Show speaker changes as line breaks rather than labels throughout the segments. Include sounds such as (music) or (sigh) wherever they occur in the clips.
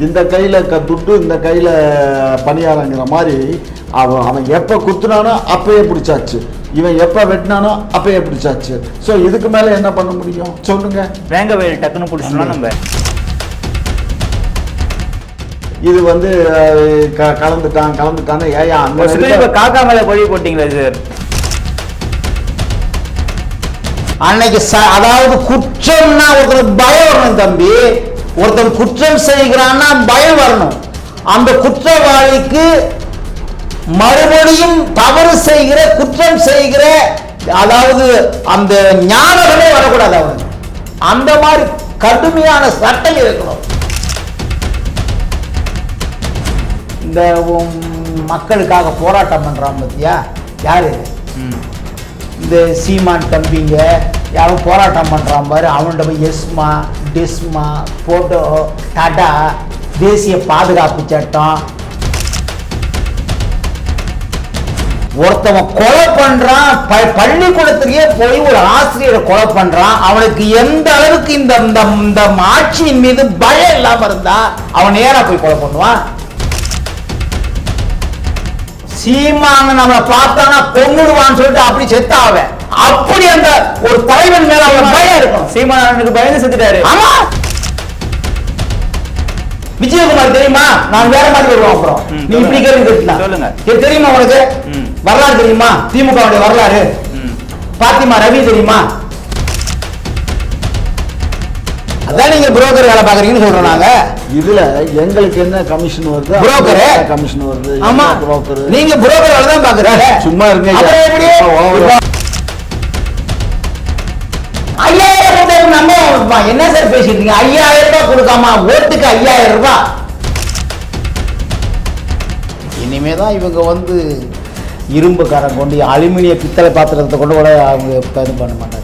இந்த கையில் க துட்டு இந்த கையில் பணியாரங்கிற மாதிரி அவன் அவன் எப்போ குத்துனானோ அப்பயே பிடிச்சாச்சு. இவன் எப்போ வெட்டினானோ அப்பயே பிடிச்சாச்சு. ஸோ இதுக்கு மேலே என்ன பண்ண முடியும்? சொல்லுங்க.
வேங்க வயல் டக்குன்னு பிடிச்சோம்னா நம்ம.
இது வந்து க- கலந்துட்டான் கலந்துட்டான்னு ஏயா
ஒரு சிலர் இப்ப காக்கா மேல பழி போட்டீங்களா சார்
அன்னைக்கு அதாவது குற்றம்னா ஒருத்தனுக்கு பயம் வரணும் தம்பி. ஒருத்தன் குற்றம் செய்கிறான்னா பயம் வரணும். அந்த குற்றவாளிக்கு மறுபடியும் தவறு செய்கிற குற்றம் செய்கிற அதாவது அந்த ஞாபகமே வரக்கூடாது அவனுக்கு. அந்த மாதிரி கடுமையான சட்டம் இருக்கணும். இந்த மக்களுக்காக போராட்டம் பண்றான் பத்தியா? யாரு. இந்த சீமான் தம்பிங்க யாரும் போராட்டம் பண்ணுறான் பாரு. அவன்கிட்ட போய் எஸ்மா டிஸ்மா போட்டோ டாடா தேசிய பாதுகாப்பு சட்டம். ஒருத்தவன் கொலை பண்றான். ப- பள்ளிக்கூடத்திலேயே போய் ஒரு ஆசிரியரை கொலை பண்றான். அவனுக்கு எந்த அளவுக்கு இந்த இந்த இந்த ஆட்சியின் மீது பயம் இல்லாம இருந்தா அவன் நேரா போய் கொலை பண்ணுவான். சீமான நம்மளை பார்த்தானா கொன்னுடுவான்னு சொல்லிட்டு அப்படி செத்தாவன் அப்படி அந்த ஒரு மேல அவன் பயம் இருக்கும்.
சீமானனுக்கு பயந்து செத்துட்டாரு.
ஆமா. விஜயகுமார் தெரியுமா? நான் வேற மாதிரி வருவோம் அப்புறம். நீ இப்படி கேள்வி கேட்கலாம்
சொல்லுங்க.
இது தெரியுமா உனக்கு. வரலாறு தெரியுமா? திமுக வரலாறு. பாத்திமா ரவி தெரியுமா? அதான் நீங்க புரோக்கர் வேலை பாக்குறீங்கன்னு சொல்றோம் நாங்க.
இதுல எங்களுக்கு என்ன கமிஷன் வருது?
Broker?
கமிஷன் வருது?
ஆமா.
புரோக்கர்?
நீங்க புரோக்கர் வேலை தான் பாக்குறீங்க
சும்மா இருங்க
இருப்பான். என்ன சார் பேசிட்டு இருக்கீங்க? ஐயாயிரம் ரூபாய் கொடுக்காம ஓட்டுக்கு ஐயாயிரம் ரூபாய். இனிமே தான் இவங்க வந்து இரும்பு காரம் கொண்டு அலுமினிய பித்தளை பாத்திரத்தை கொண்டு கூட அவங்க இது பண்ண மாட்டாங்க.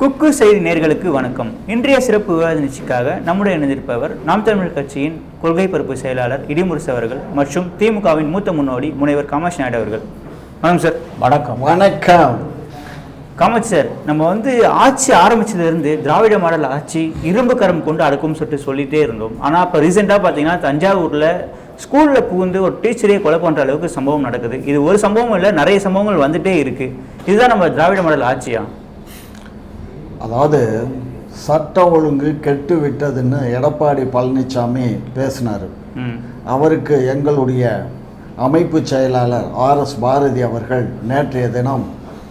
குக்கு செய்தி நேர்களுக்கு வணக்கம். இன்றைய சிறப்பு விவாத நிகழ்ச்சிக்காக நம்முடைய இணைந்திருப்பவர் நாம் தமிழர் கட்சியின் கொள்கை பரப்பு செயலாளர் இடிமுரசு அவர்கள் மற்றும் திமுகவின் மூத்த முன்னோடி முனைவர் காமாட்சி நாயுடு அவர்கள். வணக்கம் சார்
வணக்கம்.
வணக்கம்.
காமாட்சி சார் நம்ம வந்து ஆட்சி ஆரம்பிச்சதுலேருந்து திராவிட மாடல் ஆட்சி இரும்பு கரம் கொண்டு அடக்கும்னு சொல்லிட்டு சொல்லிட்டே இருந்தோம். ஆனால் இப்போ ரீசெண்டாக பார்த்தீங்கன்னா தஞ்சாவூரில் ஸ்கூலில் புகுந்து ஒரு டீச்சரே கொலை பண்ணுற அளவுக்கு சம்பவம் நடக்குது. இது ஒரு சம்பவம் இல்லை நிறைய சம்பவங்கள் வந்துட்டே இருக்கு. இதுதான் நம்ம திராவிட மாடல் ஆட்சியா?
அதாவது சட்டம் ஒழுங்கு கெட்டு விட்டதுன்னு எடப்பாடி பழனிசாமி பேசினார். அவருக்கு எங்களுடைய அமைப்பு செயலாளர் ஆர்எஸ் பாரதி அவர்கள் நேற்றைய தினம்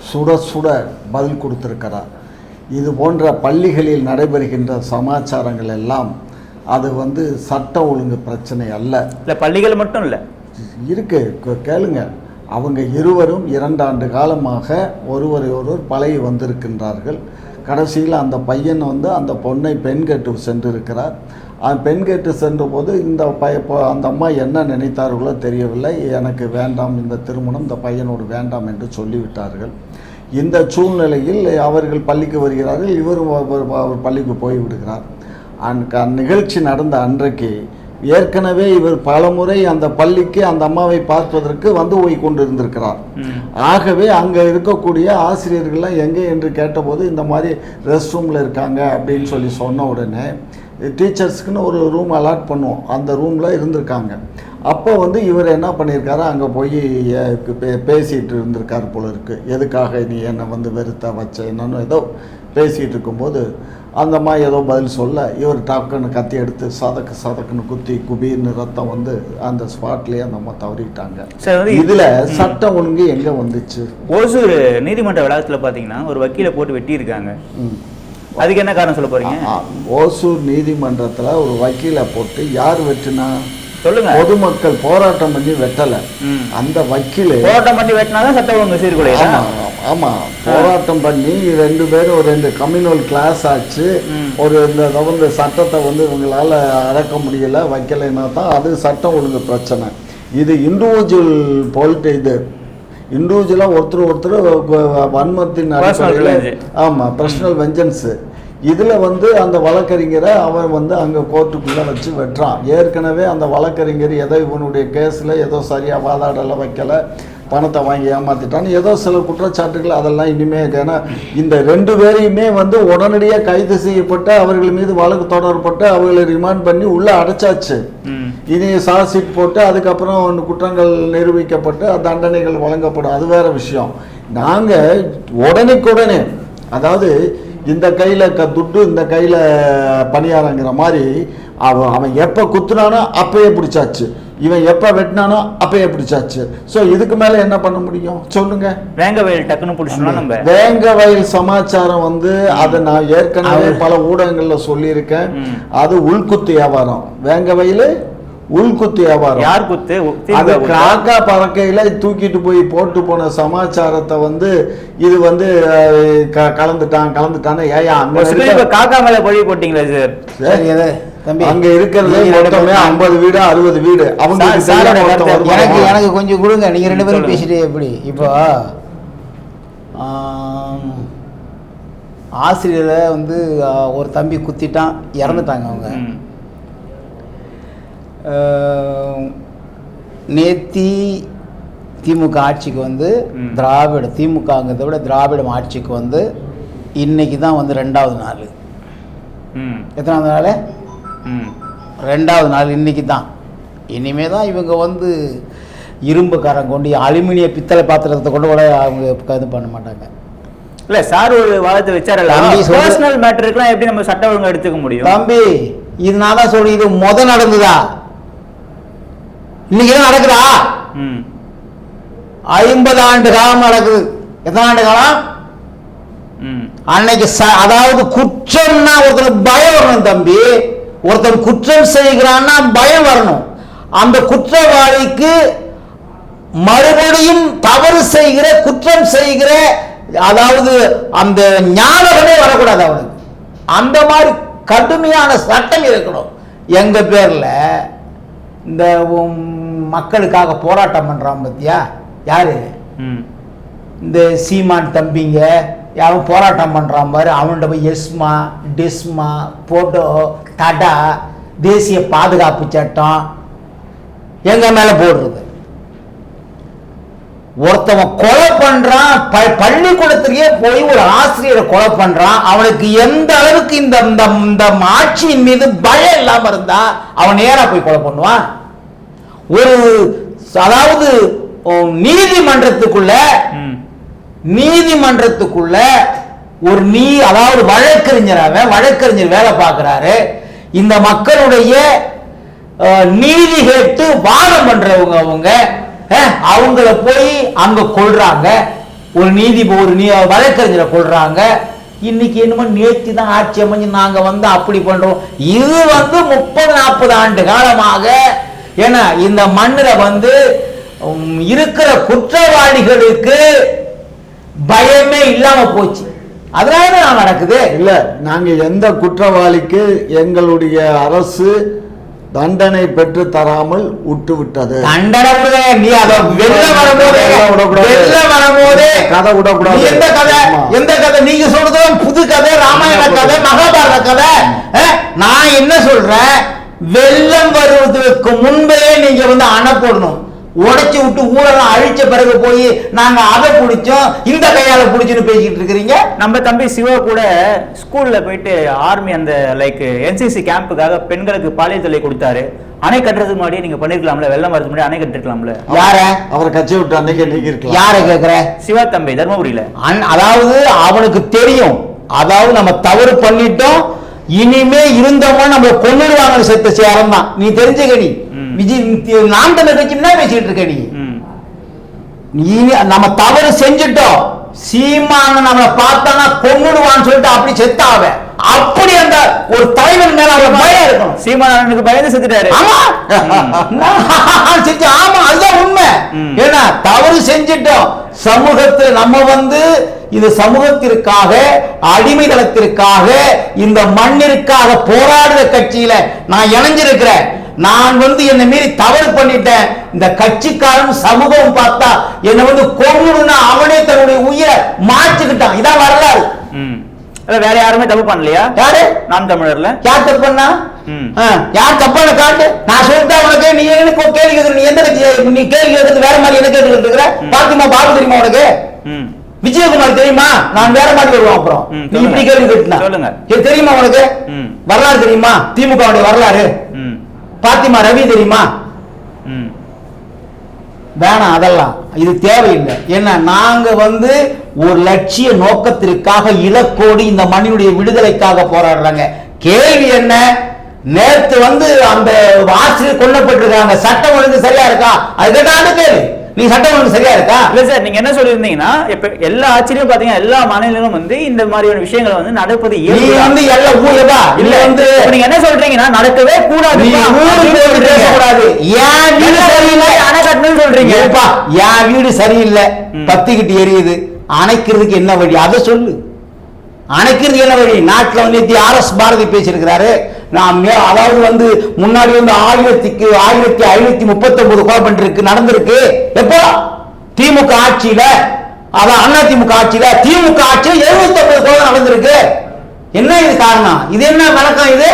சுட சுட பதில் கொடுத்திருக்கிறார். இது போன்ற பள்ளிகளில் நடைபெறுகின்ற சமாச்சாரங்கள் எல்லாம் அது வந்து சட்ட ஒழுங்கு பிரச்சனை அல்ல.
இல்லை பள்ளிகள் மட்டும் இல்லை.
இருக்கு கேளுங்க. அவங்க இருவரும் இரண்டாண்டு காலமாக ஒருவரை ஒருவர் பழகி வந்திருக்கின்றார்கள். கடைசியில் அந்த பையன் வந்து அந்த பொண்ணை பெண் கேட்டு சென்றிருக்கிறார். அந்த பெண் கேட்டு சென்றபோது இந்த பைய அந்த அம்மா என்ன நினைத்தார்களோ தெரியவில்லை. எனக்கு வேண்டாம் இந்த திருமணம் இந்த பையனோடு வேண்டாம் என்று சொல்லிவிட்டார்கள். இந்த சூழ்நிலையில் அவர்கள் பள்ளிக்கு வருகிறார்கள் இவரும் அவர் பள்ளிக்கு போய் விடுகிறார். அன்க நிகழ்ச்சி நடந்த அன்றைக்கு ஏற்கனவே இவர் பலமுறை அந்த பள்ளிக்கு அந்த அம்மாவை பார்ப்பதற்கு வந்து போய் கொண்டிருந்திருக்கிறார். ஆகவே அங்கே இருக்கக்கூடிய ஆசிரியர்கள்லாம் எங்கே என்று கேட்டபோது இந்த மாதிரி ரெஸ்ட் ரூமில் இருக்காங்க அப்படின்னு சொல்லி சொன்ன உடனே டீச்சர்ஸ்க்குன்னு ஒரு ரூம் அலாட் பண்ணுவோம். அந்த ரூமில் இருந்திருக்காங்க. அப்போ வந்து இவர் என்ன பண்ணியிருக்காரு? அங்கே போய் பே- பேசிட்டு இருந்திருக்காரு போல இருக்கு. எதுக்காக நீ என்னை வந்து வெறுத்த வச்ச? என்னன்னு ஏதோ பேசிகிட்டு இருக்கும்போது அந்த அம்மா ஏதோ பதில் சொல்ல இவர் டக்குன்னு கத்தி எடுத்து சதக்கு சதக்குன்னு குத்தி குபீர்னு ரத்தம் வந்து அந்த ஸ்பாட்லேயே அந்த அம்மா தவறிட்டாங்க. இதுல சட்டம் ஒழுங்கு எங்க வந்துச்சு?
ஓசூர் நீதிமன்ற வளாகத்தில் பார்த்தீங்கன்னா ஒரு வக்கீலை போட்டு வெட்டியிருக்காங்க. அதுக்கு என்ன காரணம் சொல்ல போறீங்க?
ஆ, ஓசூர் நீதிமன்றத்துல ஒரு வக்கீலை போட்டு யார் வெட்டினா?
சொல்லுங்க.
பொதுமக்கள் போராட்டம் பண்ணி வெட்டல. அந்த வக்கீல்
போராட்டம் பண்ணி வெட்டினாதான் சட்ட ஒழுங்கு சீர்குலையா
ஆமா ஆமா போராட்டம் பண்ணி ரெண்டு பேரும் ஒரு ரெண்டு கம்யூனல் கிளாஸ் ஆச்சு. ஒரு இந்த வந்து சட்டத்தை வந்து இவங்களால அடக்க முடியல வைக்கலைன்னா தான் அது சட்டம் ஒழுங்கு பிரச்சனை. இது இண்டிவிஜுவல் பொலிட்டி இது இண்டிவிஜுவலாக ஒருத்தர் ஒருத்தர் வன்மத்தின் அடிப்படையில். ஆமாம் பர்சனல் வெஞ்சன்ஸு இதில் வந்து அந்த வழக்கறிஞரை அவன் வந்து அங்கே கோர்ட்டுக்குள்ளே வச்சு வெட்டுறான். ஏற்கனவே அந்த வழக்கறிஞர் ஏதோ இவனுடைய கேஸில் ஏதோ சரியாக வாதாடலை வைக்கலை பணத்தை வாங்கி ஏமாத்திட்டான்னு ஏதோ சில குற்றச்சாட்டுகள் அதெல்லாம் இனிமே ஏன்னா இந்த ரெண்டு பேரையுமே வந்து உடனடியாக கைது செய்யப்பட்டு அவர்கள் மீது வழக்கு தொடரப்பட்டு அவர்களை ரிமாண்ட் பண்ணி உள்ள அடைச்சாச்சு. இனி சார்ஜ் போட்டு அதுக்கப்புறம் ஒன்று குற்றங்கள் நிரூபிக்கப்பட்டு தண்டனைகள் வழங்கப்படும். அது வேற விஷயம். நாங்கள் உடனுக்குடனே அதாவது இந்த கையில் க துட்டு இந்த கையில் பணியாரங்கிற மாதிரி அவன் அவன் எப்போ குத்துனானோ அப்பயே பிடிச்சாச்சு. இவன் எப்போ வெட்டினானோ அப்பயே பிடிச்சாச்சு. ஸோ இதுக்கு மேலே என்ன பண்ண முடியும்? சொல்லுங்க.
வேங்க வயல் டக்குன்னு பிடிச்சோம்னா நம்ம
வேங்க வயல் சமாச்சாரம் வந்து அதை நான் ஏற்கனவே பல ஊடகங்கள்ல சொல்லியிருக்கேன். அது உள்குத்து வியாபாரம். வேங்க வயல் உள்குத்து வியாபாரம்.
யார் குத்து?
அது? காக்கா பறக்கையில தூக்கிட்டு போய் போட்டு போன சமாச்சாரத்தை வந்து இது வந்து க- கலந்துட்டான் கலந்துட்டான்னு ஏயா
காக்கா மேல பழி போட்டீங்களா சார்
சரி தம்பி.
அங்க இருக்கிறது மொத்தமே ஐம்பது வீடு அறுபது வீடு. அவங்க
எனக்கு எனக்கு கொஞ்சம் கொடுங்க. நீங்க ரெண்டு பேரும். பேசிட்டு எப்படி? இப்போ ஆசிரியரை வந்து ஒரு தம்பி குத்திட்டான் இறந்துட்டாங்க அவங்க. நேத்தி திமுக ஆட்சிக்கு வந்து. திராவிட திமுகங்கிறத விட திராவிடம் ஆட்சிக்கு வந்து இன்னைக்கு தான் வந்து ரெண்டாவது நாள்.
ம்.
எத்தனாவது நாள்?
ம்.
ரெண்டாவது நாள் இன்னைக்கு தான். இனிமே தான் இவங்க வந்து இரும்பு காரம் கொண்டு அலுமினிய பித்தளை பாத்திரத்தை கொண்டு கூட அவங்க இது பண்ண மாட்டாங்க.
இல்ல சார் ஒரு வாதத்தை வச்சாரல்ல. பர்சனல் மேட்டருக்குலாம் எப்படி நம்ம சட்ட ஒழுங்கா எடுத்துக்க முடியும்?
தம்பி இது நான் தான் சொல்றேன் இது முத நடந்ததா? இன்னைக்கு தான் நடக்குதா? ஐம்பது ஆண்டு காலம் நடக்குது. எத்தனை ஆண்டு காலம்? அன்னைக்கு அதாவது குற்றம்னா ஒருத்தனுக்கு பயம் வரணும் தம்பி. ஒருத்தன் குற்றம் செய்கிறான்னா பயம் வரணும். அந்த குற்றவாளிக்கு மறுபடியும் தவறு செய்கிற குற்றம் செய்கிற அதாவது அந்த ஞாபகமே வரக்கூடாது அவனுக்கு. அந்த மாதிரி கடுமையான சட்டம் இருக்கணும். எங்க பேர்ல இந்த மக்களுக்காக போராட்டம் பண்றான் பத்தியா? யாரு? இந்த சீமான் தம்பிங்க யாரும் போராட்டம் பண்ணுறான் பாரு. அவன்கிட்ட போய் எஸ்மா டிஸ்மா போட்டோ தடா தேசிய பாதுகாப்பு சட்டம் எங்க மேல போடுறது? ஒருத்தவன் கொலை பண்றான் ப- பள்ளிக்கூடத்திலேயே போய் ஒரு ஆசிரியரை கொலை பண்றான். அவனுக்கு எந்த அளவுக்கு இந்த இந்த ஆட்சியின் மீது பயம் இல்லாம இருந்தா அவன் நேரா போய் கொலை பண்ணுவான்? ஒரு அதாவது நீதிமன்றத்துக்குள்ள நீதிமன்றத்துக்குள்ள ஒரு நீ அதாவது வழக்கறிஞர் அவன் வழக்கறிஞர் வேலை பார்க்கிறாரு. இந்த மக்களுடைய நீதி கேட்டு வாதம் பண்றவங்க அவங்க. அவங்கள போய் அங்க கொள்றாங்க ஒரு நீதி ஒரு நீ வழக்கறிஞரை கொள்றாங்க இன்னைக்கு என்னமோ நேத்தி தான் ஆட்சி அமைஞ்சு நாங்க வந்து அப்படி பண்றோம். இது வந்து முப்பது நாற்பது ஆண்டு காலமாக ஏன்னா இந்த மண்ணுல வந்து இருக்கிற குற்றவாளிகளுக்கு பயமே இல்லாம போச்சு. அதனால தான் நடக்குது.
இல்ல நாங்க எந்த குற்றவாளிக்கு எங்களுடைய அரசு தண்டனை பெற்று தராமல் விட்டு விட்டது
தண்டனை. நீ அத வெளில வரும்போதே
வெளில
வரும்போதே
கதை விடக்கூடாது.
எந்த கதை. எந்த கதை? நீங்க சொல்றது புது கதை ராமாயண கதை மகாபாரத கதை. நான் என்ன சொல்றேன்? வெள்ளம் வருவதற்கு முன்பே நீங்க வந்து அணை போடணும். உடைச்சு விட்டு ஊரெல்லாம் அழிச்ச பிறகு போய் நாங்க அதை பிடிச்சோம் இந்த கையால பிடிச்சுன்னு பேசிட்டு இருக்கிறீங்க?
நம்ம தம்பி சிவா கூட ஸ்கூல்ல போயிட்டு ஆர்மி அந்த லைக் என்சிசி கேம்புக்காக பெண்களுக்கு பாலியல் தொல்லை கொடுத்தாரு. அணை கட்டுறதுக்கு முன்னாடி நீங்க பண்ணிருக்கலாம்ல வெள்ளம் வரதுக்கு முன்னாடி அணை கட்டிருக்கலாம்ல.
யார?
அவரை கட்சி விட்டு அன்னைக்கு நீக்கி இருக்கலாம்
யார கேக்குற?
சிவா தம்பி தர்மபுரியில.
அதாவது அவனுக்கு தெரியும். அதாவது நம்ம தவறு பண்ணிட்டோம். இனிமே இருந்தோமா நம்ம கொண்டுடுவாங்க செத்த சேரம் தான் நீ தெரிஞ்சுக்க நீ. விஜய் நாம் தமிழ் கட்சி என்ன பேசிட்டு இருக்க நீ. நீ நம்ம தவறு செஞ்சுட்டோம். சீமான நம்மளை பார்த்தானா கொன்னுடுவான்னு சொல்லிட்டு அப்படி செத்தாவ. அப்படி அந்த ஒரு தலைவன் மேல அவன் பயம் இருக்கணும்.
சீமானனுக்கு பயந்து செத்துட்டாரு.
ஆமா. நான் (laughs) செஞ்சு ஆமா அதுதான் உண்மை. ஏன்னா தவறு செஞ்சிட்டோம். சமூகத்துல நம்ம வந்து இது சமூகத்திற்காக அடிமைதளத்திற்காக இந்த மண்ணிற்காக போராடுற கட்சியில நான் இணைஞ்சிருக்கிறேன். நான் வந்து என்னை மீறி தவறு பண்ணிட்டேன். இந்த கட்சிக்காரன் சமூகம் பார்த்தா என்னை வந்து கொள்ளணும்னா அவனே தன்னுடைய உயிரை மாற்றிக்கிட்டான். இதான் வரலாறு.
வேற யாருமே தப்பு பண்ணலையா?
யாரு?
நாம் தமிழர்ல.
யார் தப்பு பண்ணா? யார் தப்பான காட்டு? நான் சொல்லிட்டேன் உனக்கு நீ எனக்கு கேள்வி கேட்கற? நீ எந்த நீ கேள்வி கேட்கறது வேற மாதிரி என்ன கேட்டுக்கிட்டு இருக்கிற. பாத்திமா பாபு தெரியுமா உனக்கு?
ம்.
விஜயகுமார் தெரியுமா? நான் வேற மாதிரி வருவோம் அப்புறம். நீ. இப்படி கேள்வி கேட்டுனா
சொல்லுங்க.
இது தெரியுமா உனக்கு. வரலாறு தெரியுமா? திமுக வரலாறு? பாத்திமா ரவி தெரியுமா? வேணாம் அதெல்லாம். இது தேவையில்லை. ஏன்னா நாங்க வந்து ஒரு லட்சிய நோக்கத்திற்காக இலக்கோடு இந்த மண்ணினுடைய விடுதலைக்காக போராடுறாங்க. கேள்வி என்ன? நேத்து வந்து அந்த ஆசிரியர் கொல்லப்பட்டிருக்காங்க சட்டம் ஒழுங்கு சரியா இருக்கா? அது கேட்டா கேள்வி நீ சட்டம் ஒழுங்கு சரியா இருக்கா?
இல்ல சார் நீங்க என்ன சொல்லியிருந்தீங்கன்னா இப்ப எல்லா ஆட்சியிலும் பாத்தீங்கன்னா எல்லா மாநிலங்களும் வந்து இந்த மாதிரியான விஷயங்களை வந்து நடப்பது
நீ. வந்து எல்லாம் ஊழலா
இல்ல
வந்து
நீங்க என்ன சொல்றீங்கன்னா நடக்கவே கூடாது.
நீ ஊருக்கு பேசக்கூடாது. என் வீடு சரியில்லை?
அணை கட்டணும்னு சொல்றீங்க.
என் வீடு சரியில்லை. பத்திக்கிட்டு எரியுது. அணைக்கிறதுக்கு என்ன வழி? அதை சொல்லு. அணைக்கிறது என்ன வழி? நாட்டில் வந்து நேற்று ஆர் எஸ் பாரதி பேசியிருக்கிறாரு. நாம் அதாவது வந்து முன்னாடி வந்து ஆயிரத்திக்கு ஆயிரத்தி ஐநூத்தி முப்பத்தி ஒன்பது கொலை பண்ணிருக்கு நடந்திருக்கு. எப்போ? திமுக ஆட்சியில. அதான் அண்ணா திமுக ஆட்சியில. திமுக ஆட்சியில் எழுபத்தி ஒன்பது கொலை நடந்திருக்கு. என்ன இது காரணம்? இது என்ன வழக்கம் இது?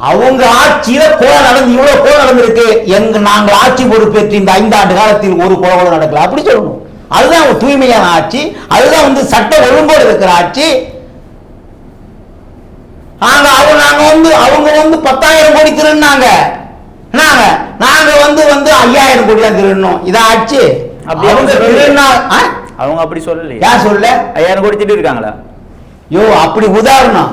அவங்க ஆட்சியில கொலை நடந்து இவ்வளவு கொலை நடந்திருக்கு. எங்க நாங்கள் ஆட்சி பொறுப்பேற்று இந்த ஐந்து ஆண்டு காலத்தில் ஒரு கொலை கூட நடக்கல. அப்படி சொல்லணும். அதுதான் தூய்மையான ஆட்சி அதுதான் வந்து சட்ட ஒழுங்கோடு இருக்கிற ஆட்சி. நாங்க அவங்க நாங்க வந்து அவங்க வந்து பத்தாயிரம் கோடி திருடினாங்க. நாங்க நாங்க வந்து வந்து ஐயாயிரம் கோடி தான் திருடணும். இதான் ஆட்சி
அப்படி
அவங்க ஆ?
அவங்க அப்படி சொல்லலையே.
யார் சொல்ல
ஐயாயிரம் கோடி திட்டு இருக்காங்களா
யோ அப்படி உதாரணம்.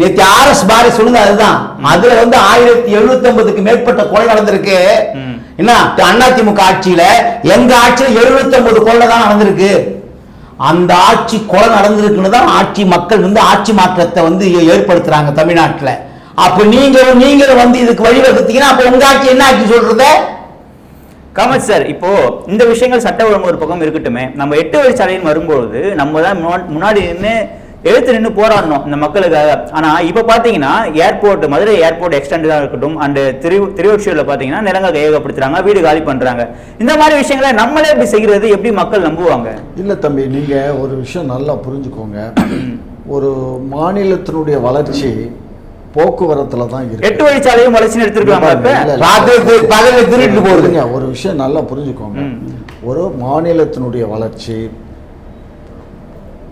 நேத்து ஆர் எஸ் பாரி சொல்லுங்க அதுதான். அதுல வந்து ஆயிரத்தி எழுநூத்தி ஐம்பதுக்கு மேற்பட்ட கொலை நடந்திருக்கு. என்ன? அதிமுக ஆட்சியில எங்க ஆட்சியில எழுநூத்தி ஐம்பது கொலை தான் நடந்திருக்கு. அந்த ஆட்சி கொலை நடந்திருக்குன்னு தான் ஆட்சி மக்கள் வந்து ஆட்சி மாற்றத்தை வந்து ஏ- ஏற்படுத்துறாங்க தமிழ்நாட்டில். அப்ப நீங்களும் நீங்களும் வந்து இதுக்கு வழிவகுத்தீங்கன்னா அப்ப உங்க ஆட்சி என்ன ஆட்சி சொல்றது?
காமத் சார் இப்போ இந்த விஷயங்கள் சட்ட ஒழுங்கு ஒரு பக்கம் இருக்கட்டுமே. நம்ம எட்டு வழிச்சாலைன்னு வரும்பொழுது நம்ம தான் முன்னாடி நின்று எழுத்து நின்று போராடணும் இந்த மக்களுக்காக. ஆனா இப்ப பாத்தீங்கன்னா ஏர்போர்ட் மதுரை ஏர்போர்ட் எக்ஸ்டெண்டா இருக்கட்டும் அண்ட் திரு திருவொற்றியூர்ல பாத்தீங்கன்னா நிலங்க கையகப்படுத்துறாங்க வீடு காலி பண்றாங்க. இந்த மாதிரி விஷயங்களை நம்மளே இப்படி செய்யறது எப்படி மக்கள் நம்புவாங்க?
இல்லை தம்பி நீங்கள் ஒரு விஷயம் நல்லா புரிஞ்சுக்கோங்க. ஒரு மாநிலத்தினுடைய வளர்ச்சி போக்குவரத்தில் தான் இருக்கு.
எட்டு வழிச்சாலையும் வளர்ச்சி எடுத்திருக்காங்க
ஒரு விஷயம் நல்லா புரிஞ்சுக்கோங்க. ஒரு மாநிலத்தினுடைய வளர்ச்சி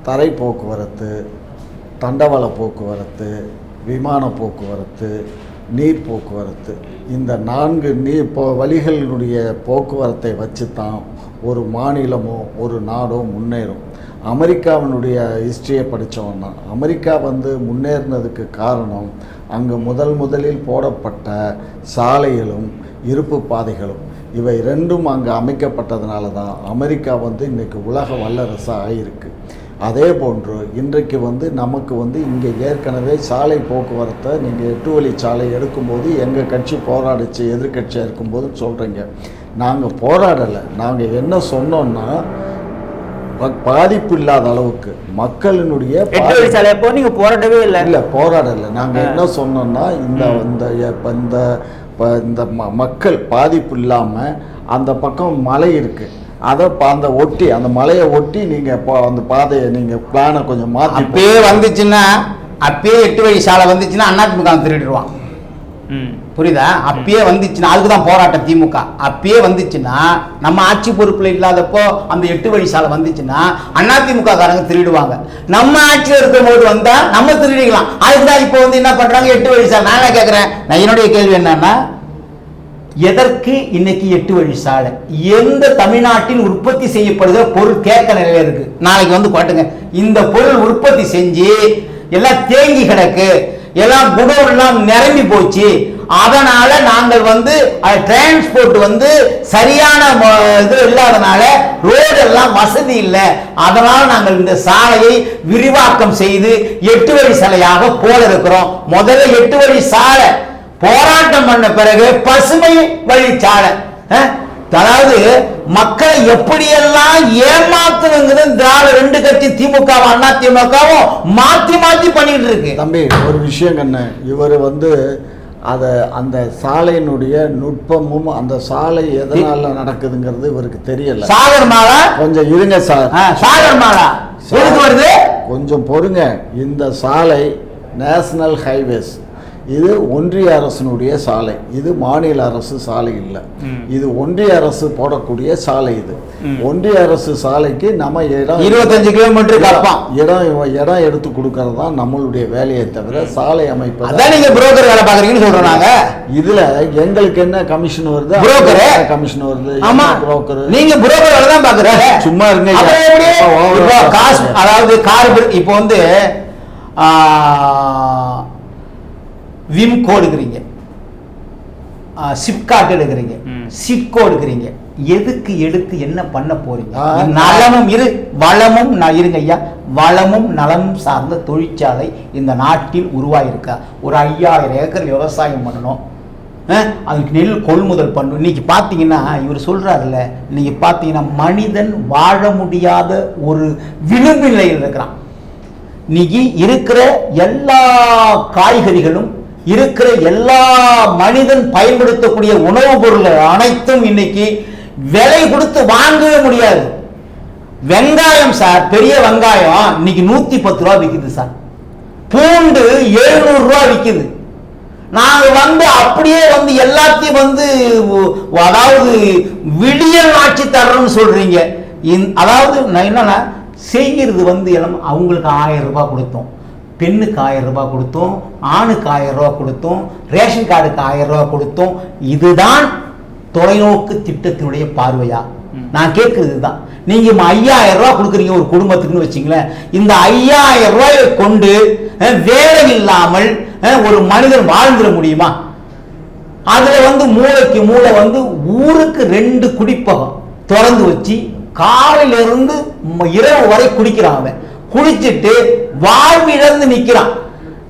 தரை போக்குவரத்து தண்டவாள போக்குவரத்து விமான போக்குவரத்து நீர் போக்குவரத்து இந்த நான்கு நீர் இப்போ வழிகளினுடைய போக்குவரத்தை வச்சு தான் ஒரு மாநிலமோ ஒரு நாடோ முன்னேறும். அமெரிக்காவினுடைய ஹிஸ்ட்ரியை படித்தோன்னா அமெரிக்கா வந்து முன்னேறினதுக்கு காரணம் அங்கு முதல் முதலில் போடப்பட்ட சாலைகளும் இருப்பு பாதைகளும். இவை ரெண்டும் அங்கே அமைக்கப்பட்டதுனால தான் அமெரிக்கா வந்து இன்றைக்கி உலக வல்லரசாக ஆகியிருக்கு அதே போன்று இன்றைக்கு வந்து நமக்கு வந்து இங்கே ஏற்கனவே சாலை போக்குவரத்தை நீங்கள் எட்டு வழி சாலை எடுக்கும்போது எங்கள் கட்சி போராடிச்சு எதிர்க்கட்சியாக இருக்கும்போது சொல்கிறீங்க நாங்கள் போராடலை. நாங்கள் என்ன சொன்னோம்னா ப- பாதிப்பு இல்லாத அளவுக்கு மக்களினுடைய
நீங்க போராடவே இல்லை.
இல்லை போராடலை. நாங்கள் என்ன சொன்னோம்னா இந்த இந்த இந்த இந்த ம- மக்கள் பாதிப்பு இல்லாமல் அந்த பக்கம் மலை இருக்குது அதை ப- அந்த ஒட்டி அந்த மலையை ஒட்டி நீங்கள் அந்த பாதையை நீங்கள் பிளானை கொஞ்சம் மாற்றி
அப்பயே வந்துச்சுன்னா அப்பயே எட்டு வழி சாலை வந்துச்சுன்னா அதிமுக திருடிடுவான்.
ம்.
புரியுதா? அப்பயே வந்துச்சுன்னா அதுக்கு தான் போராட்டம் திமுக. அப்பயே வந்துச்சுன்னா நம்ம ஆட்சி பொறுப்புல இல்லாதப்போ அந்த எட்டு வழி சாலை வந்துச்சுன்னா அதிமுக காரங்க திருடுவாங்க. நம்ம ஆட்சியில் இருக்கும்போது வந்தா நம்ம திருடிக்கலாம் அதுக்கு தான் இப்போ வந்து என்ன பண்றாங்க? எட்டு வழி சாலை. நான் என்ன கேட்குறேன் நான் என்னுடைய கேள்வி என்னன்னா எதற்கு இன்னைக்கு எட்டு வழி சாலை? எந்த தமிழ்நாட்டில் உற்பத்தி செய்யப்படுகிற பொருள் கேட்க நிலையில இருக்கு? நாளைக்கு வந்து பாட்டுங்க இந்த பொருள் உற்பத்தி செஞ்சு எல்லாம் தேங்கி கிடக்கு எல்லாம் குடோன் நிரம்பி போச்சு. அதனால நாங்கள் வந்து டிரான்ஸ்போர்ட் வந்து சரியான ம- இது இல்லாதனால ரோடு எல்லாம் வசதி இல்லை. அதனால நாங்கள் இந்த சாலையை விரிவாக்கம் செய்து எட்டு வழி சாலையாக போல இருக்கிறோம். முதல்ல எட்டு வழி சாலை. போராட்டம் பண்ண பிறகு பசுமை வழிச்சாலை அதாவது மக்களை எப்படியெல்லாம் ஏமாத்துனுங்கிறது திராவிட ரெண்டு கட்சி திமுக அண்ணா திமுகவும் மாத்தி மாத்தி பண்ணிட்டு இருக்கு.
தம்பி ஒரு விஷயம் கண்ணு. இவர் வந்து அதை அந்த சாலையினுடைய நுட்பமும் அந்த சாலை எதனால நடக்குதுங்கிறது இவருக்கு தெரியல.
சாகர் மாலா?
கொஞ்சம் இருங்க சார்.
சாகர் மாலா. வருது?
கொஞ்சம் பொறுங்க. இந்த சாலை நேஷனல் ஹைவேஸ். இது ஒன்றிய அரசினுடைய சாலை. இது மாநில அரசு சாலை இல்லை. இது ஒன்றிய அரசு போடக்கூடிய சாலை இது. ஒன்றிய அரசு சாலைக்கு நம்ம இடம்
இருபத்தஞ்சு கிலோமீட்டருக்கு அப்பான்
இடம் இடம் எடுத்து கொடுக்கறது தான் நம்மளுடைய வேலையை தவிர சாலை அமைப்பு
அதான் நீங்க புரோக்கர் வேலை பாக்குறீங்கன்னு சொல்றோம் நாங்க.
இதுல எங்களுக்கு என்ன கமிஷன் வருது?
Broker.
கமிஷன் வருது?
ஆமா.
புரோக்கர்
நீங்க புரோக்கர் வேலை தான் பாக்குறீங்க
சும்மா இருங்க.
காசு. அதாவது கார் இப்போ வந்து எடுக்கிறீங்க ஆ, சிப்காட் எடுக்கிறீங்க. சிப்கோ எடுக்கிறீங்க எதுக்கு எடுத்து என்ன பண்ண போறீங்க? நலமும் இரு வளமும் நான் இருங்க ஐயா. வளமும் நலமும் சார்ந்த தொழிற்சாலை இந்த நாட்டில் உருவாயிருக்கா? ஒரு ஐயாயிரம் ஏக்கர் விவசாயம் பண்ணணும். அதுக்கு நெல் கொள்முதல் பண்ணணும். இன்னைக்கு பார்த்தீங்கன்னா இவர் சொல்றாருல்ல இன்னைக்கு பார்த்தீங்கன்னா மனிதன் வாழ முடியாத ஒரு விளிம்பு நிலையில் இருக்கிறான். இன்னைக்கு இருக்கிற எல்லா காய்கறிகளும் இருக்கிற எல்லா மனிதன் பயன்படுத்தக்கூடிய உணவுப் பொருள் அனைத்தும் இன்னைக்கு விலை கொடுத்து வாங்கவே முடியாது. வெங்காயம் சார் பெரிய வெங்காயம் இன்னைக்கு நூத்தி பத்து ரூபா விற்குது சார் பூண்டு எழுநூறு ரூபா விற்குது நாங்க வந்து அப்படியே வந்து எல்லாத்தையும் வந்து அதாவது விடியல் ஆட்சி தர்றோம்னு சொல்றீங்க. அதாவது நான் என்னன்னா செய்கிறது வந்து அவங்களுக்கு ஆயிரம் ரூபாய் கொடுத்தோம். பெண்ணுக்கு ஆயிரம் ரூபாய் கொடுத்தோம் ஆணுக்கு ஆயிரம் ரூபாய் கொடுத்தோம் ரேஷன் கார்டுக்கு ஆயிரம் ரூபாய் கொடுத்தோம். இதுதான் தொலைநோக்கு திட்டத்தினுடைய பார்வையா? நான் கேட்கறது தான் நீங்க ஐயாயிரம் ரூபாய் கொடுக்குறீங்க ஒரு குடும்பத்துக்குன்னு வச்சுங்களேன். இந்த ஐயாயிரம் ரூபாயை கொண்டு வேலை இல்லாமல் ஒரு மனிதன் வாழ்ந்துட முடியுமா? அதுல வந்து மூளைக்கு மூளை வந்து ஊருக்கு ரெண்டு குடிப்பகம் திறந்து வச்சு காலையில இருந்து ம- இரவு வரை குடிக்கிறான் அவன். குளிச்சுட்டு வாழ்விழந்து நிற்கிறான்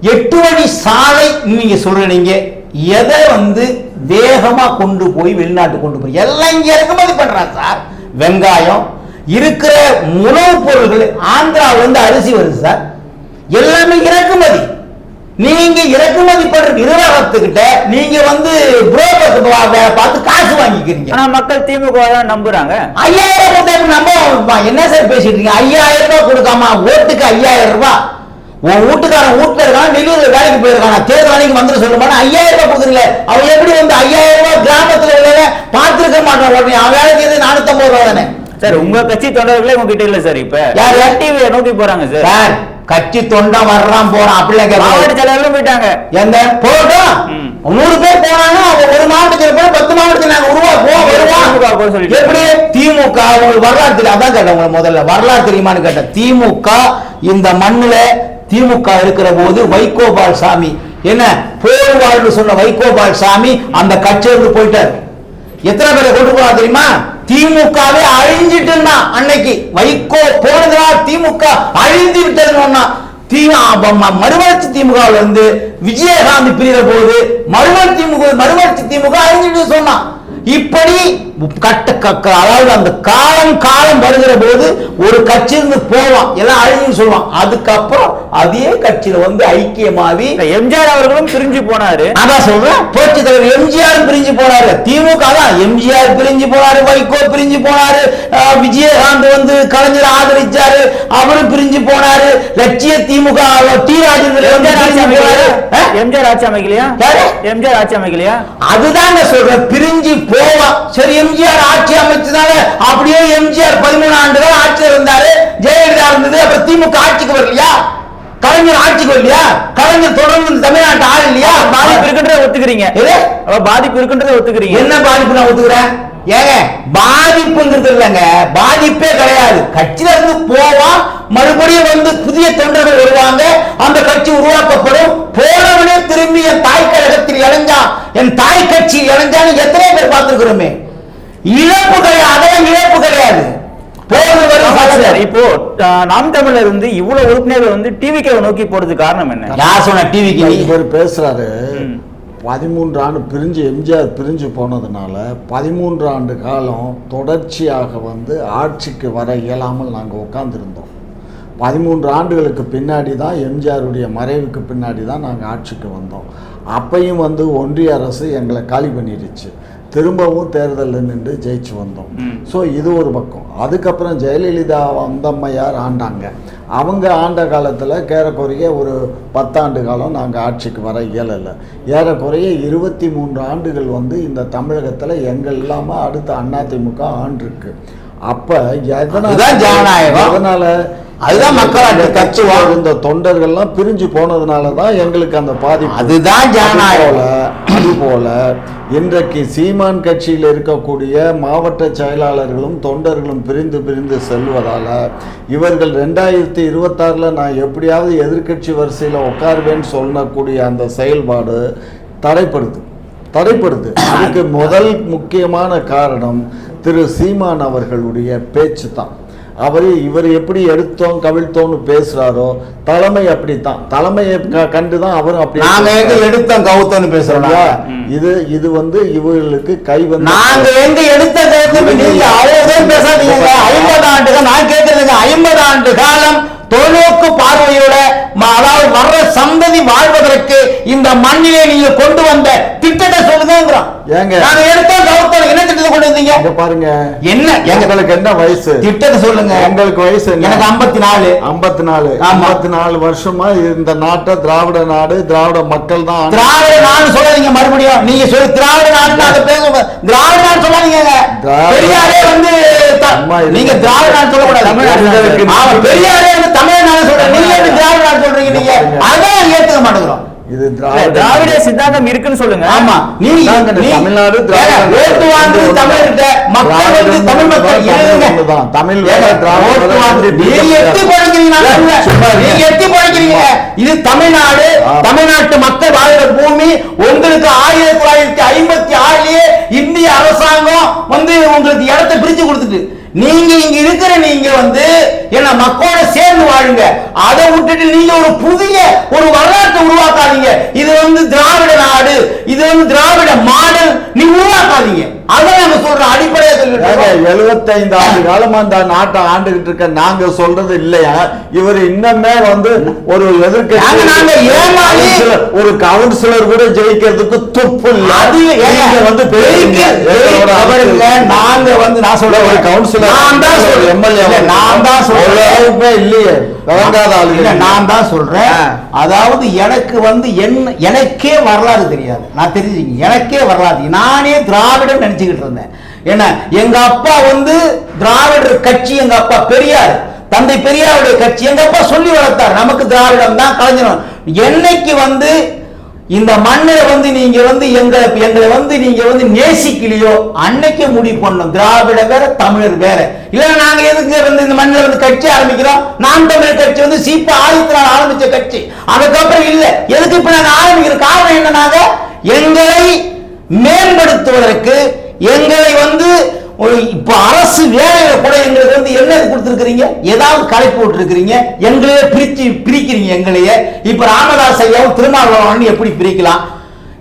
எட்டு வழி சாலை நீங்க சொல்றீங்க எதை வந்து வேகமா கொண்டு போய் வெளிநாட்டு கொண்டு போய் எல்லாம் இங்க இறக்குமதி பண்றான் சார். வெங்காயம் இருக்கிற உணவுப் பொருள்கள் ஆந்திராவிலிருந்து அரிசி வருது சார். எல்லாமே இறக்குமதி. நீங்க இறக்குமதி பண்ற நிறுவனத்துக்கிட்ட நீங்க வந்து புரோக்கர் பார்த்து காசு வாங்கிக்கிறீங்க.
ஆனா மக்கள் திமுக தான் நம்புறாங்க.
ஐயாயிரம் ரூபாய் நம்ம என்ன சார் பேசிட்டு இருக்கீங்க? ஐயாயிரம் ரூபாய் கொடுக்காம ஓட்டுக்கு ஐயாயிரம் ரூபாய். உன் வீட்டுக்காரன் வீட்டுல இருக்கான் வெளியூர்ல வேலைக்கு போயிருக்கான்? தேர்தல் அன்னைக்கு வந்துட சொல்லுமா ஐயாயிரம் ரூபாய் கொடுக்குறீங்க அவன் எப்படி வந்து ஐயாயிரம் ரூபாய் கிராமத்துல உள்ள பார்த்திருக்க மாட்டான் உடனே. அவன் வேலைக்கு வந்து நானூத்தம்பது ரூபா தானே.
சார் உங்க கட்சி தொண்டர்களே உங்ககிட்ட இல்ல சார் இப்ப.
யாரு?
டிவியை நோக்கி போறாங்க சார்.
சார் கட்சி தொண்டை வர்றான் போறான் அப்படிலாம்
மாவட்ட செயலாளரும் போயிட்டாங்க.
எந்த? போகட்டும்.
ம்.
நூறு பேர் போனாங்கன்னா அவங்க ஒரு மாவட்டத்தில் போய் பத்து மாவட்டத்தில் நாங்க
திமுக போக
வருவோம். எப்படி? திமுக உங்களுக்கு வரலாறு தெரியும். அதான் கேட்டேன் உங்களை முதல்ல. வரலாறு தெரியுமான்னு கேட்டேன். திமுக இந்த மண்ணுல திமுக இருக்கிற போது வைகோபால் சாமி. என்ன? போர்வாள்னு சொன்ன வைகோபால் சாமி அந்த கட்சியிலிருந்து போயிட்டார். எத்தனை பேரை கொண்டு போனா தெரியுமா? திமுகவே அழிஞ்சிட்டு இருந்தான் அன்னைக்கு வைகோ போனதுனா திமுக அழிந்து விட்டதுன்னு திமுக மறுமலர்ச்சி திமுகவில் இருந்து விஜயகாந்த் பிரிகிற போது மறுமலர்ச்சி திமுக மறுமலர்ச்சி திமுக அழிஞ்சிட்டு சொன்னான் இப்படி கட்ட அதாவது அந்த காலம் காலம் வருகிற போது ஒரு கட்சியிலிருந்து போவான். எல்லாம் அழிஞ்சுன்னு சொல்லுவான். அதுக்கப்புறம் அதே கட்சியில வந்து ஐக்கியமாவி
எம்ஜிஆர் அவர்களும் பிரிஞ்சு போனாரு.
நான் தான் சொல்றேன். புரட்சி தலைவர் எம்ஜிஆர் பிரிஞ்சு போனாரு. திமுக தான் எம்ஜிஆர் பிரிஞ்சு போனாரு. வைகோ பிரிஞ்சு போனாரு. விஜயகாந்த் வந்து கலைஞர் ஆதரிச்சாரு. அவரும் பிரிஞ்சு போனாரு. லட்சிய திமுக டி ராஜேந்திரன்
எம்ஜிஆர் ஆட்சி. அமைக்கலையா? எம்ஜிஆர் ஆட்சி அமைக்கலையா?
அதுதான் சொல்றேன். பிரிஞ்சு போவான் சரி எம்ஜிஆர் ஆட்சி அமைச்சதால அப்படியே எம்ஜிஆர் பதிமூணு ஆண்டுகள் ஆட்சியில் இருந்தாரு. ஜெயலலிதா இருந்தது அப்புறம் திமுக ஆட்சிக்கு வரலையா? கலைஞர் ஆட்சிக்கு வரலையா? கலைஞர் தொடர்ந்து தமிழ்நாட்டு ஆள் இல்லையா?
பாதிப்பு இருக்குன்றத ஒத்துக்கிறீங்க. பாதிப்பு இருக்குன்றத ஒத்துக்கிறீங்க.
என்ன பாதிப்பு நான் ஒத்துக்கிறேன்? ஏங்க பாதிப்புங்கிறது இல்லைங்க. பாதிப்பே கிடையாது. கட்சியில இருந்து போவான் மறுபடியும் வந்து புதிய தொண்டர்கள் வருவாங்க. அந்த கட்சி உருவாக்கப்படும். போனவனே திரும்பி என் தாய் கழகத்தில் இணைஞ்சான் என் தாய் கட்சி இணைஞ்சான்னு எத்தனை பேர் பார்த்திருக்கிறோமே. இழப்பு கிடையாது அதெல்லாம் இழப்பு கிடையாது.
இப்போ நாம் தமிழர் வந்து இவ்வளவு உறுப்பினர்கள் வந்து டிவிக்கே நோக்கி போறதுக்கு காரணம் என்ன?
யார் சொன்ன டிவிக்கு
இவர் பேசுறாரு. பதிமூன்று ஆண்டு பிரிஞ்சு எம்ஜிஆர் பிரிஞ்சு போனதுனால பதிமூன்று ஆண்டு காலம் தொடர்ச்சியாக வந்து ஆட்சிக்கு வர இயலாமல் நாங்கள் உட்கார்ந்திருந்தோம். பதிமூன்று ஆண்டுகளுக்கு பின்னாடி தான் எம்ஜிஆருடைய மறைவுக்கு பின்னாடி தான் நாங்கள் ஆட்சிக்கு வந்தோம். அப்பையும் வந்து ஒன்றிய அரசு எங்களை காலி பண்ணிடுச்சு. திரும்பவும் தேர்தலில் நின்று ஜெயிச்சு வந்தோம். ஸோ இது ஒரு பக்கம். அதுக்கப்புறம் ஜெயலலிதா வந்தம்மையார் ஆண்டாங்க. அவங்க ஆண்ட காலத்தில் ஏறக்குறைய ஒரு பத்தாண்டு காலம் நாங்கள் ஆட்சிக்கு வர இயலலை. ஏறக்குறைய இருபத்தி மூன்று ஆண்டுகள் வந்து இந்த தமிழகத்தில் எங்கள் இல்லாமல் அடுத்த அதிமுக ஆண்டிருக்கு. அப்போ
அதுதான் ஜனநாயகம்.
எதனால
அதுதான் மக்களாட்சி கட்சி. வா-
இருந்த தொண்டர்கள்லாம் பிரிஞ்சு போனதுனால தான் எங்களுக்கு அந்த பாதிப்பு.
அதுதான் ஜனநாயகம்.
அதுபோல இன்றைக்கு சீமான் கட்சியில் இருக்கக்கூடிய மாவட்ட செயலாளர்களும் தொண்டர்களும் பிரிந்து பிரிந்து செல்வதால் இவர்கள் ரெண்டாயிரத்தி இருபத்தாறில் நான் எப்படியாவது எதிர்க்கட்சி வரிசையில் உட்காருவேன்னு சொல்லக்கூடிய அந்த செயல்பாடு தடைப்படுது. தடைப்படுது. அதுக்கு முதல் முக்கியமான காரணம் திரு சீமான் அவர்களுடைய பேச்சு தான் அவர் இவர் எப்படி எடுத்தோம் கவிழ்த்தோம்னு பேசுறாரோ தலைமை அப்படித்தான். தலைமையை க- கண்டுதான் அவரும் அப்படி
நாங்க எங்க எடுத்தோம் கவுத்தோன்னு
சரியா? இது இது வந்து இவர்களுக்கு கை வந்து
நாங்க எங்க எடுத்த ஐம்பது ஆண்டுகள் நான் கேட்கறதுங்க ஐம்பது ஆண்டு காலம் தொலைநோக்கு பார்வையோட அதாவது வர்ற சந்ததி வாழ்வதற்கு இந்த மண்ணிலே நீங்க கொண்டு வந்த திட்டத்தை சொல்லுங்கிறோம்
ஏங்க?
நாங்க எடுத்தோம் கவுத்தோம். கொண்டு வந்தீங்க
பாருங்க.
என்ன? எங்க
எங்களுக்கு என்ன வயசு?
திட்டத்தை சொல்லுங்க.
உங்களுக்கு வயசு?
எனக்கு ஐம்பத்தி நாலு
ஐம்பத்தி நாலு. ஐம்பத்தி நாலு வருஷமா இந்த நாட்டை திராவிட நாடு திராவிட மக்கள் தான்
திராவிட நாடு சொல்லாதீங்க மறுபடியும். நீங்க சொல்லி திராவிட நாடு அதை பேச திராவிட நாடு சொல்லாதீங்க பெரியாரே வந்து நீங்க திராவிட நாடு சொல்லக்கூடாது.
தமிழ்நாடு.
பெரியாரே வந்து தமிழ்நாடு சொல்றேன். நீங்க எப்படி திராவிட நாடு சொல்றீங்க நீங்க அதான் ஏத்துக்க மாட்டேங்கிறோம்
இது
இல்ல,
திராவிட
சித்தாந்தம் இருக்குன்னு சொல்லுங்க.
ஆமா நீ-
தமிழ்நாடு
மக்கள் வந்து தமிழ் மக்கள்
தமிழ். இது
தமிழ்நாடு. தமிழ்நாட்டு மக்கள் வாழ்கிற பூமி. உங்களுக்கு ஆயிரத்தி தொள்ளாயிரத்தி ஐம்பத்தி ஆறுலயே இந்திய அரசாங்கம் வந்து உங்களுக்கு இடத்தை பிரிச்சு கொடுத்துட்டு. நீங்க இங்க இருக்கிற நீங்க வந்து என்ன மக்களோட சேர்ந்து வாழுங்க. அதை விட்டுட்டு நீங்க ஒரு புதிய ஒரு வரலாற்றை உருவாக்காதீங்க. இது வந்து திராவிட நாடு இது வந்து திராவிட மாடல் நீ உருவாக்காதீங்க.
75 ஆண்டு காலமா இந்த நாட்டை ஆண்டுகிட்டு இருக்க நாங்க சொல்றது இல்லையா? இவர் இன்னமே வந்து ஒரு. கவுன்சிலர், ஒரு கவுன்சிலர் கூட ஜெயிக்கிறதுக்கு துப்பு வந்து
நாங்க வந்து நான் சொல்றேன்.
ஒரு கவுன்சிலர்
நான் தான் சொல்றேன்.
எம்எல்ஏ
நான் தான் சொல்றேன்.
இல்லையே. விளங்காத ஆளு
நான் தான் சொல்றேன். அதாவது எனக்கு வந்து என்ன எனக்கே வரலாறு தெரியாது. நான் தெரிஞ்சுங்க எனக்கே வரலாறு. நானே திராவிடம் நினைச்சுக்கிட்டு இருந்தேன். ஏன்னா எங்க அப்பா வந்து திராவிடர் கட்சி எங்க அப்பா பெரியார். தந்தை பெரியாருடைய கட்சி. எங்க அப்பா சொல்லி வளர்த்தார். நமக்கு திராவிடம் தான் கலைஞரம் என்னைக்கு வந்து இந்த மண்ணில் வந்து நீங்க வந்து எங்களை எங்களை வந்து நீங்க வந்து நேசிக்கலையோ அன்னைக்கு முடிவு பண்ணோம் திராவிட வேற தமிழர் வேற. இல்ல நாங்க எதுக்கு வந்து இந்த மண்ணில் வந்து கட்சி ஆரம்பிக்கிறோம்? நாம் தமிழர் கட்சி வந்து சீப்பா ஆயிரத்தி நாள் ஆரம்பிச்ச கட்சி. அதுக்கப்புறம் இல்ல. எதுக்கு இப்ப நாங்க ஆரம்பிக்கிற காரணம் என்னன்னாங்க எங்களை மேம்படுத்துவதற்கு எங்களை வந்து இப்ப அரசு வேலையில கூட எங்களுக்கு வந்து என்ன கொடுத்துருக்கீங்க ஏதாவது கலைப்பு விட்டுருக்கிறீங்க? எங்களையே பிரிச்சு பிரிக்கிறீங்க எங்களையே. இப்ப ராமதாஸ் ஐயாவும் திருமாவளவன் எப்படி பிரிக்கலாம்?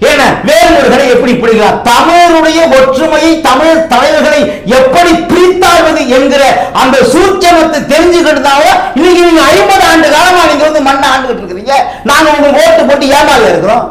ஏன்னா வேறுமுருகனை எப்படி பிடிக்கலாம் தமிழருடைய ஒற்றுமையை தமிழ் தலைவர்களை எப்படி பிரித்தாழ்வது என்கிற அந்த சூட்சமத்தை தெரிஞ்சுக்கிட்டதால இன்னைக்கு நீங்க ஐம்பது ஆண்டு காலமா நீங்க வந்து மண்ணை ஆண்டுகிட்டு இருக்கிறீங்க. நாங்க உங்களுக்கு ஓட்டு போட்டு ஏமால இருக்கிறோம்?